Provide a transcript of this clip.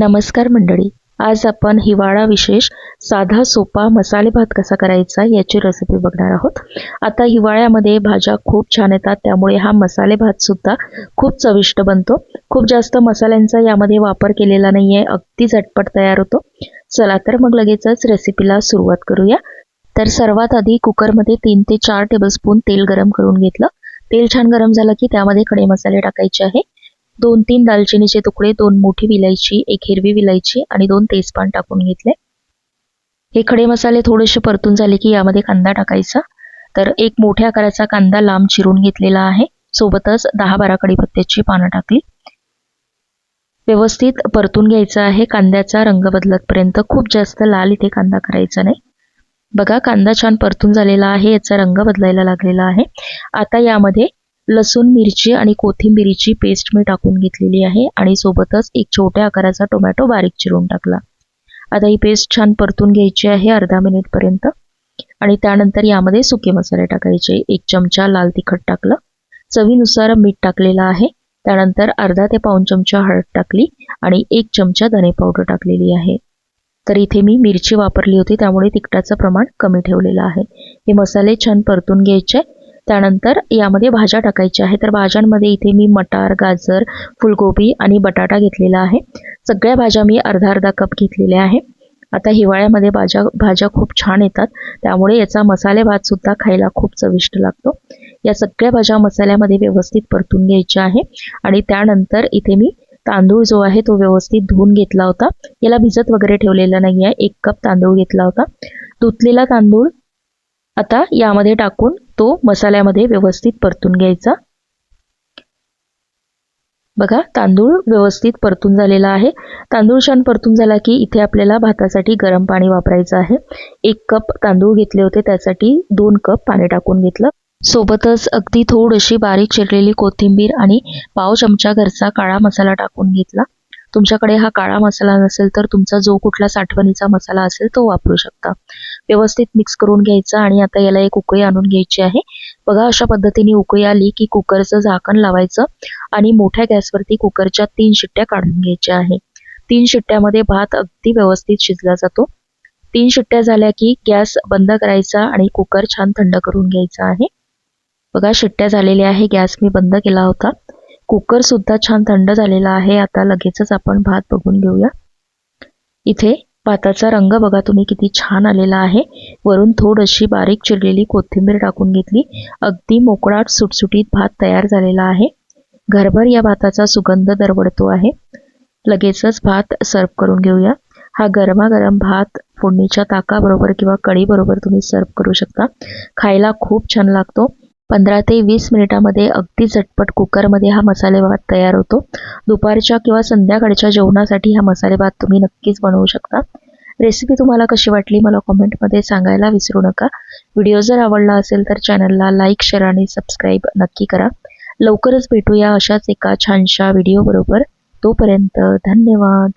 नमस्कार मंडळी. आज आपण हिवाळा विशेष साधा सोपा मसाले भात कसा करायचा याची रेसिपी बघणार आहोत. आता हिवाळ्यामध्ये भाज्या खूप छान येतात त्यामुळे हा मसाले भात सुद्धा खूप चविष्ट बनतो. खूप जास्त मसाल्यांचा यामध्ये वापर केलेला नाही आहे अगदी झटपट तयार होतो. चला तर मग लगेचच रेसिपीला सुरुवात करूया. तर सर्वात आधी कुकरमध्ये तीन ते चार टेबलस्पून तेल गरम करून घेतलं. तेल छान गरम झालं की त्यामध्ये खडे मसाले टाकायचे आहे. दोन तीन दालचिनीचे तुकडे दोन मोठी विलायची एक हिरवी विलायची आणि दोन तेजपान टाकून घेतले. हे खडे मसाले थोडेसे परतून झाले की यामध्ये कांदा टाकायचा. तर एक मोठ्या आकाराचा कांदा लांब चिरून घेतलेला आहे. सोबतच दहा बारा कडीपत्त्याची पानं टाकली. व्यवस्थित परतून घ्यायचा आहे. कांद्याचा रंग बदलतपर्यंत खूप जास्त लाल इथे कांदा करायचा नाही. बघा कांदा छान परतून झालेला आहे. याचा रंग बदलायला लागलेला आहे. आता यामध्ये लसूण मिरची आणि कोथिंबिरीची पेस्ट मी टाकून घेतलेली आहे आणि सोबतच एक छोट्या आकाराचा टोमॅटो बारीक चिरून टाकला. आता ही पेस्ट छान परतून घ्यायची आहे अर्धा मिनिटपर्यंत आणि त्यानंतर यामध्ये सुके मसाले टाकायचे. एक चमचा लाल तिखट टाकलं. चवीनुसार मीठ टाकलेलं आहे. त्यानंतर अर्धा ते पाऊन चमचा हळद टाकली आणि एक चमचा धने पावडर टाकलेली आहे. तर इथे मी मिरची वापरली होती त्यामुळे तिखटाचं प्रमाण कमी ठेवलेलं आहे. हे मसाले छान परतून घ्यायचे त्यानंतर यामध्ये भाज्या टाकायच्या आहेत. तर भाज्यांमध्ये इथे मी मटार गाजर फुलगोबी आणि बटाटा घेतलेला आहे. सगळ्या भाज्या मी अर्धा अर्धा कप घेतलेल्या आहे. आता हिवाळ्यामध्ये भाज्या भाज्या खूप छान येतात. त्यामुळे याचा मसाले भात सुद्धा खायला खूप चविष्ट लागतो. या सगळ्या भाज्या मसाल्यामध्ये व्यवस्थित परतून घ्यायच्या आहे. आणि त्यानंतर इथे मी तांदूळ जो आहे तो व्यवस्थित धुवून घेतला होता. याला भिजत वगैरे ठेवलेला नाही आहे एक कप तांदूळ घेतला होता. धुतलेला तांदूळ आता यामध्ये टाकून तो मसाल्यामध्ये व्यवस्थित परतून घ्यायचा. बघा तांदूळ व्यवस्थित परतून झालेला आहे. तांदूळ छान परतून झाला की इथे आपल्याला भातासाठी गरम पाणी वापरायचं आहे. एक कप तांदूळ घेतले होते त्यासाठी दोन कप पाणी टाकून घेतलं. सोबतच अगदी थोडीशी बारीक चिरलेली कोथिंबीर आणि पाव चमचा घरचा काळा मसाला टाकून घेतला. तुमच्याकडे हा काळा मसाला नसेल तर तुमचा जो कुठला साठवणीचा मसाला असेल तो वापरू शकता. व्यवस्थित मिक्स करून घ्यायचा आणि आता याला एक उकळी आणून घ्यायची आहे. बघा अशा पद्धतीने उकळी आली की कुकरचं झाकण लावायचं आणि मोठ्या गॅसवरती कुकरच्या तीन शिट्ट्या काढून घ्यायच्या आहे. तीन शिट्ट्यामध्ये भात अगदी व्यवस्थित शिजला जातो. तीन शिट्ट्या झाल्या की गॅस बंद करायचा आणि कुकर छान थंड करून घ्यायचा आहे. बघा शिट्ट्या झालेल्या आहे. गॅस मी बंद केला होता. कुकर सुद्धा छान थंड झालेला आहे. आता लगेचच आपण भात बघून घेऊया. इथे भाताचा रंग बघा तुम्ही किती छान आलेला आहे. वरून थोडीशी बारीक चिरलेली कोथिंबीर टाकून घेतली. अगदी मोकळाट सुटसुटीत भात तयार झालेला आहे. घरभर या भाताचा सुगंध दरवडतो आहे. लगेचच भात सर्व करून घेऊया. हा गरमागरम भात फोडणीच्या ताकाबरोबर किंवा कढीबरोबर तुम्ही सर्व करू शकता. खायला खूप छान लागतो. पंधरा ते वीस मिनिटामध्ये अगदी झटपट कुकरमध्ये हा मसाले भात तयार होतो. दुपारच्या किंवा संध्याकाळच्या जेवणासाठी हा मसाले भात तुम्ही नक्कीच बनवू शकता. रेसिपी तुम्हाला कशी वाटली मला कॉमेंटमध्ये सांगायला विसरू नका. व्हिडिओ जर आवडला असेल तर चॅनलला लाईक शेअर आणि सबस्क्राईब नक्की करा. लवकरच भेटूया अशाच एका छानशा व्हिडिओबरोबर तोपर्यंत धन्यवाद.